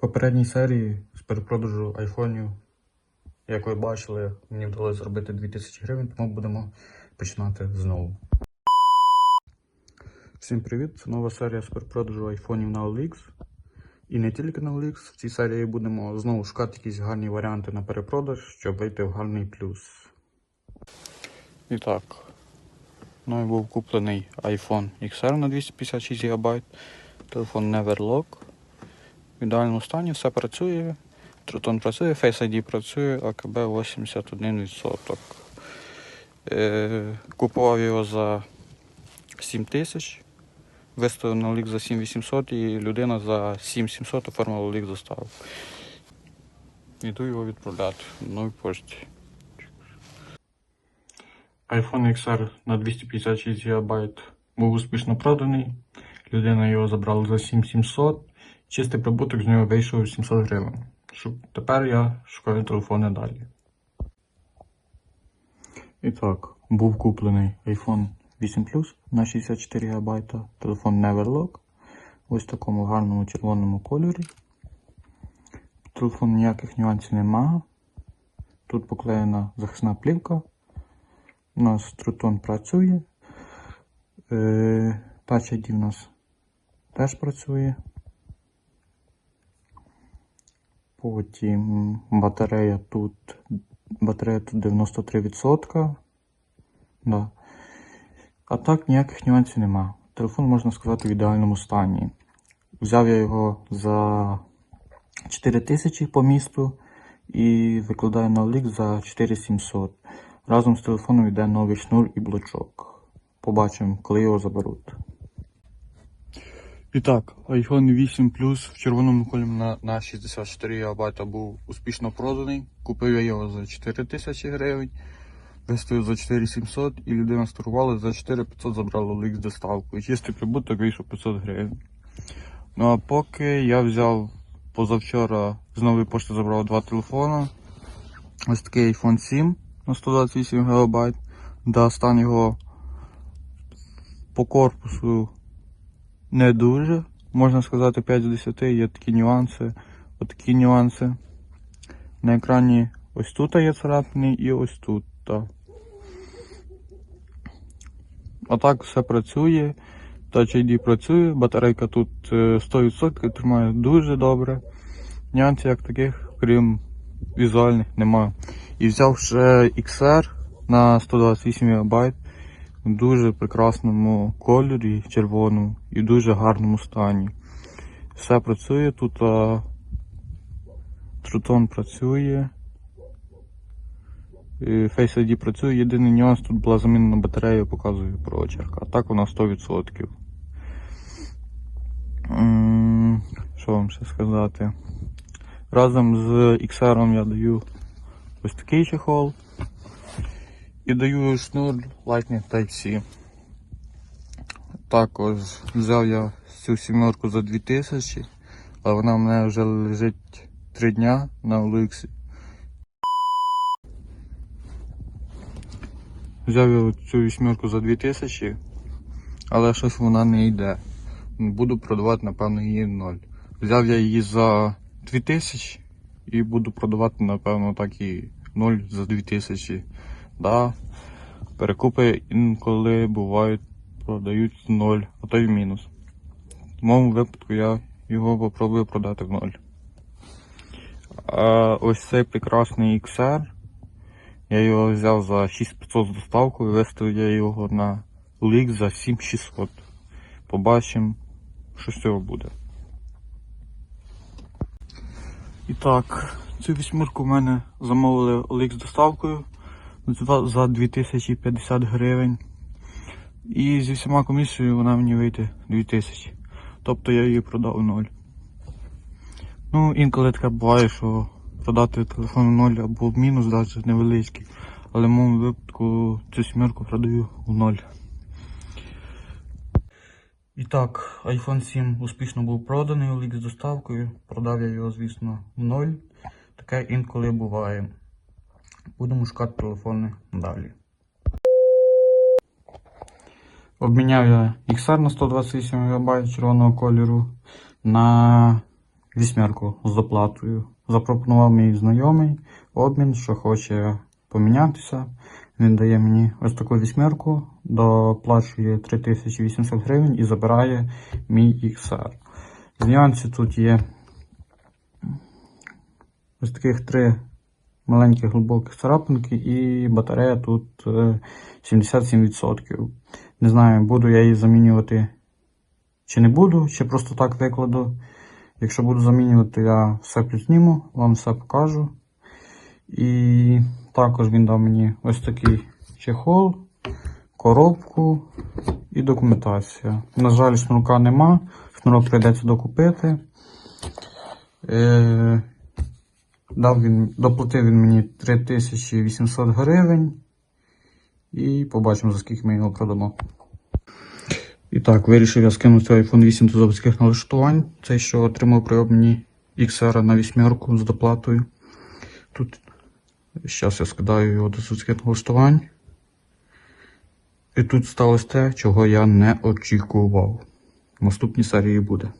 Попередній серії з перепродажу айфонів, як ви бачили, мені вдалося зробити 2000 гривень, тому будемо починати знову. Всім привіт! Це нова серія з перепродажу айфонів на OLX. І не тільки на OLX. В цій серії будемо знову шукати якісь гарні варіанти на перепродаж, щоб вийти в гарний плюс. І так, мною був куплений iPhone XR на 256 ГБ. Телефон Neverlock. В ідеальному стані все працює. Трутон працює, Face ID працює, АКБ 81%. Е, купував його за 7 тисяч. Виставив на лік за 7800 і людина за 7700 оформила лік доставку. Іду його відправляти на новій пошті. iPhone XR на 256 ГБ був успішно проданий. Людина його забрала за 7700. Чистий прибуток з нього вийшов 700 гривень. Тепер я шукаю телефони далі. І так, був куплений iPhone 8 Plus на 64 ГБ. Телефон Neverlock. Ось в такому гарному червоному кольорі. Телефон ніяких нюансів немає. Тут поклеєна захисна плівка. У нас трутон працює. Touch ID у нас теж працює. Потім батарея тут. Батарея тут 93%. Да. А так ніяких нюансів нема. Телефон, можна сказати, в ідеальному стані. Взяв я його за 4000 по місту і викладаю на OLX за 4700. Разом з телефоном йде новий шнур і блочок. Побачимо, коли його заберуть. І так, iPhone 8 Plus в червоному кольорі на, на 64 ГБ був успішно проданий. Купив я його за 4 тисячі гривень, виставив за 4700 і людина стурувала за 4500 забрала лік з доставкою. Чистий прибуток вийшов 500 гривень. Ну а поки я взяв позавчора з нової пошти забрав два телефони. Ось такий iPhone 7 на 128 ГБ. Да, стан його по корпусу не дуже. Можна сказати 5 з 10, є такі нюанси. Отакі нюанси. На екрані ось тут є царапини і ось тут. А так все працює. Touch ID працює, батарейка тут е, 100% тримає дуже добре. Нюансів як таких, крім візуальних, немає. І взяв ще XR на 128 МБ в дуже прекрасному кольорі, червоному і дуже гарному стані. Все працює, тут а, трутон працює. Face ID працює. Єдиний нюанс тут була замінена батарея, показує прочерк. А так вона 100%. Що вам ще сказати? Разом з XR я даю ось такий чехол. І даю шнур Lightning Type-C. Також взяв я цю сімерку за 2000, а вона в мене вже лежить 3 дня на OLX. Взяв я цю вісьмерку за 2000, але щось вона не йде. Буду продавати, напевно, її в ноль. Взяв я її за 2000 і буду продавати, напевно, так і 0 за 2000. Да, перекупи інколи бувають, продають в ноль, а то й в мінус. В моєму випадку я його попробую продати в ноль. А ось цей прекрасний XR. Я його взяв за 6500 з доставкою, виставив я його на лік за 7600. Побачимо, що з цього буде. І так, цю вісьмірку в мене замовили Олік з доставкою за за 2050 гривень. І зі всіма комісією вона мені вийде 2000. Тобто я її продав у ноль. Ну, інколи таке буває, що продати телефон у ноль або в мінус навіть невеличкий. Але в моєму випадку цю сімерку продаю у ноль. І так, iPhone 7 успішно був проданий у лік з доставкою. Продав я його, звісно, в ноль. Таке інколи буває. Будемо шукати телефони далі. Обміняв я XR на 128 ГБ червоного кольору на вісьмерку з доплатою. Запропонував мій знайомий обмін, що хоче помінятися. Він дає мені ось таку вісьмерку, доплачує 3800 гривень і забирає мій XR. З нюансів тут є ось таких три маленьких глибоких царапинки і батарея тут е, 77%. Не знаю, буду я її замінювати чи не буду, чи просто так викладу. Якщо буду замінювати, я все підзніму, вам все покажу. І також він дав мені ось такий чехол, коробку і документація. На жаль, шнурка нема, шнурок прийдеться докупити. Е, дав він, доплатив він мені 3800 гривень. І побачимо, за скільки ми його продамо. І так, вирішив я скинути iPhone 8 до заводських налаштувань. Цей, що отримав при обміні XR на вісьмерку з доплатою. Тут зараз я скидаю його до заводських налаштувань. І тут сталося те, чого я не очікував. В наступній серії буде.